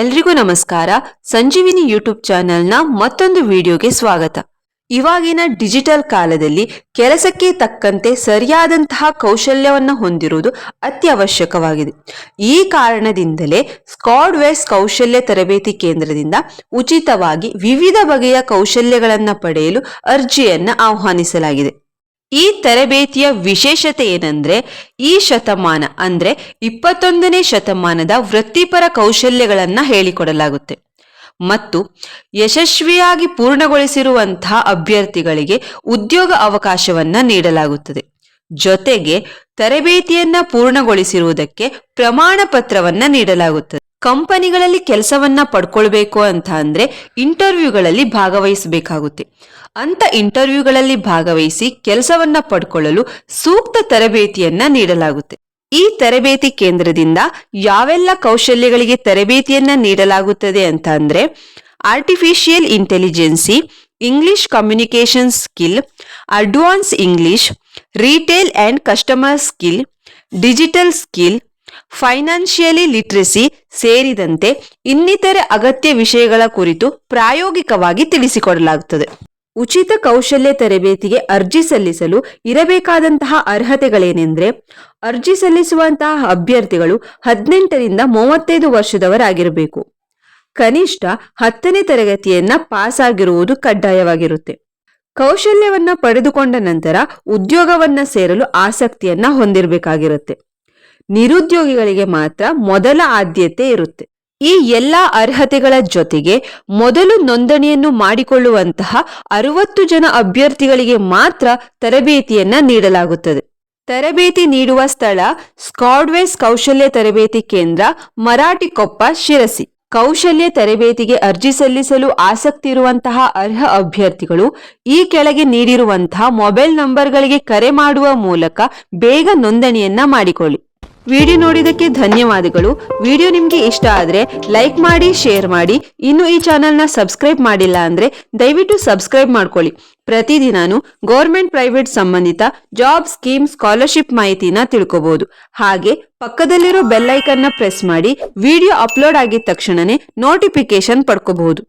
ಎಲ್ರಿಗೂ ನಮಸ್ಕಾರ. ಸಂಜೀವಿನಿ ಯೂಟ್ಯೂಬ್ ಚಾನೆಲ್ನ ಮತ್ತೊಂದು ವಿಡಿಯೋಗೆ ಸ್ವಾಗತ. ಇವಾಗಿನ ಡಿಜಿಟಲ್ ಕಾಲದಲ್ಲಿ ಕೆಲಸಕ್ಕೆ ತಕ್ಕಂತೆ ಸರಿಯಾದಂತಹ ಕೌಶಲ್ಯವನ್ನು ಹೊಂದಿರುವುದು ಅತ್ಯವಶ್ಯಕವಾಗಿದೆ. ಈ ಕಾರಣದಿಂದಲೇ ಸ್ಕಾಡ್ ಕೌಶಲ್ಯ ತರಬೇತಿ ಕೇಂದ್ರದಿಂದ ಉಚಿತವಾಗಿ ವಿವಿಧ ಬಗೆಯ ಕೌಶಲ್ಯಗಳನ್ನು ಪಡೆಯಲು ಅರ್ಜಿಯನ್ನು ಆಹ್ವಾನಿಸಲಾಗಿದೆ. ಈ ತರಬೇತಿಯ ವಿಶೇಷತೆ ಏನಂದ್ರೆ, ಈ ಶತಮಾನ ಅಂದ್ರೆ ಇಪ್ಪತ್ತೊಂದನೇ ಶತಮಾನದ ವೃತ್ತಿಪರ ಕೌಶಲ್ಯಗಳನ್ನ ಹೇಳಿಕೊಡಲಾಗುತ್ತೆ. ಮತ್ತು ಯಶಸ್ವಿಯಾಗಿ ಪೂರ್ಣಗೊಳಿಸಿರುವಂತಹ ಅಭ್ಯರ್ಥಿಗಳಿಗೆ ಉದ್ಯೋಗ ಅವಕಾಶವನ್ನ ನೀಡಲಾಗುತ್ತದೆ. ಜೊತೆಗೆ ತರಬೇತಿಯನ್ನ ಪೂರ್ಣಗೊಳಿಸಿರುವುದಕ್ಕೆ ಪ್ರಮಾಣ ಪತ್ರವನ್ನ ನೀಡಲಾಗುತ್ತದೆ. ಕಂಪನಿಗಳಲ್ಲಿ ಕೆಲಸವನ್ನ ಪಡ್ಕೊಳ್ಬೇಕು ಅಂತ ಅಂದ್ರೆ ಇಂಟರ್ವ್ಯೂಗಳಲ್ಲಿ ಭಾಗವಹಿಸಬೇಕಾಗುತ್ತೆ. ಅಂತ ಇಂಟರ್ವ್ಯೂಗಳಲ್ಲಿ ಭಾಗವಹಿಸಿ ಕೆಲಸವನ್ನ ಪಡ್ಕೊಳ್ಳಲು ಸೂಕ್ತ ತರಬೇತಿಯನ್ನ ನೀಡಲಾಗುತ್ತೆ. ಈ ತರಬೇತಿ ಕೇಂದ್ರದಿಂದ ಯಾವೆಲ್ಲ ಕೌಶಲ್ಯಗಳಿಗೆ ತರಬೇತಿಯನ್ನ ನೀಡಲಾಗುತ್ತದೆ ಅಂತ ಅಂದ್ರೆ artificial intelligence English communication skill advance English retail and customer skill digital skill financially literacy ಸೇರಿದಂತೆ ಇನ್ನಿತರೆ ಅಗತ್ಯ ವಿಷಯಗಳ ಕುರಿತು ಪ್ರಾಯೋಗಿಕವಾಗಿ ತಿಳಿಸಿಕೊಡಲಾಗುತ್ತದೆ. ಉಚಿತ ಕೌಶಲ್ಯ ತರಬೇತಿಗೆ ಅರ್ಜಿ ಸಲ್ಲಿಸಲು ಇರಬೇಕಾದಂತಹ ಅರ್ಹತೆಗಳೇನೆಂದರೆ, ಅರ್ಜಿ ಸಲ್ಲಿಸುವಂತಹ ಅಭ್ಯರ್ಥಿಗಳು ಹದಿನೆಂಟರಿಂದ ಮೂವತ್ತೈದು ವರ್ಷದವರಾಗಿರಬೇಕು. ಕನಿಷ್ಠ ಹತ್ತನೇ ತರಗತಿಯನ್ನ ಪಾಸ್ ಆಗಿರುವುದು ಕಡ್ಡಾಯವಾಗಿರುತ್ತೆ. ಕೌಶಲ್ಯವನ್ನ ಪಡೆದುಕೊಂಡ ನಂತರ ಉದ್ಯೋಗವನ್ನ ಸೇರಲು ಆಸಕ್ತಿಯನ್ನ ಹೊಂದಿರಬೇಕಾಗಿರುತ್ತೆ. ನಿರುದ್ಯೋಗಿಗಳಿಗೆ ಮಾತ್ರ ಮೊದಲ ಆದ್ಯತೆ ಇರುತ್ತೆ. ಈ ಎಲ್ಲಾ ಅರ್ಹತೆಗಳ ಜೊತೆಗೆ ಮೊದಲು ನೋಂದಣಿಯನ್ನು ಮಾಡಿಕೊಳ್ಳುವಂತಹ ಅರವತ್ತು ಜನ ಅಭ್ಯರ್ಥಿಗಳಿಗೆ ಮಾತ್ರ ತರಬೇತಿಯನ್ನ ನೀಡಲಾಗುತ್ತದೆ. ತರಬೇತಿ ನೀಡುವ ಸ್ಥಳ ಸ್ಕಾಡ್ವೇಸ್ ಕೌಶಲ್ಯ ತರಬೇತಿ ಕೇಂದ್ರ ಮರಾಠಿಕೊಪ್ಪ, ಶಿರಸಿ. ಕೌಶಲ್ಯ ತರಬೇತಿಗೆ ಅರ್ಜಿ ಸಲ್ಲಿಸಲು ಆಸಕ್ತಿ ಇರುವಂತಹ ಅರ್ಹ ಅಭ್ಯರ್ಥಿಗಳು ಈ ಕೆಳಗೆ ನೀಡಿರುವಂತಹ ಮೊಬೈಲ್ ನಂಬರ್ಗಳಿಗೆ ಕರೆ ಮಾಡುವ ಮೂಲಕ ಬೇಗ ನೋಂದಣಿಯನ್ನ ಮಾಡಿಕೊಳ್ಳಿ. ವಿಡಿಯೋ ನೋಡಿದಕ್ಕೆ ಧನ್ಯವಾದಗಳು. ವಿಡಿಯೋ ನಿಮಗೆ ಇಷ್ಟ ಆದರೆ ಲೈಕ್ ಮಾಡಿ, ಶೇರ್ ಮಾಡಿ. ಇನ್ನು ಈ ಚಾನಲ್ನ ಸಬ್ಸ್ಕ್ರೈಬ್ ಮಾಡಿಲ್ಲ ಅಂದ್ರೆ ದಯವಿಟ್ಟು ಸಬ್ಸ್ಕ್ರೈಬ್ ಮಾಡ್ಕೊಳ್ಳಿ. ಪ್ರತಿದಿನಾನು ಗೌರ್ಮೆಂಟ್ ಪ್ರೈವೇಟ್ ಸಂಬಂಧಿತ ಜಾಬ್ ಸ್ಕೀಮ್ ಸ್ಕಾಲರ್ಶಿಪ್ ಮಾಹಿತಿನ ತಿಳ್ಕೊಬಹುದು ಹಾಗೆ ಪಕ್ಕದಲ್ಲಿರೋ ಬೆಲ್ ಐಕನ್ನ ಪ್ರೆಸ್ ಮಾಡಿ ವಿಡಿಯೋ ಅಪ್ಲೋಡ್ ಆಗಿದ ತಕ್ಷಣನೇ ನೋಟಿಫಿಕೇಶನ್ ಪಡ್ಕೋಬಹುದು.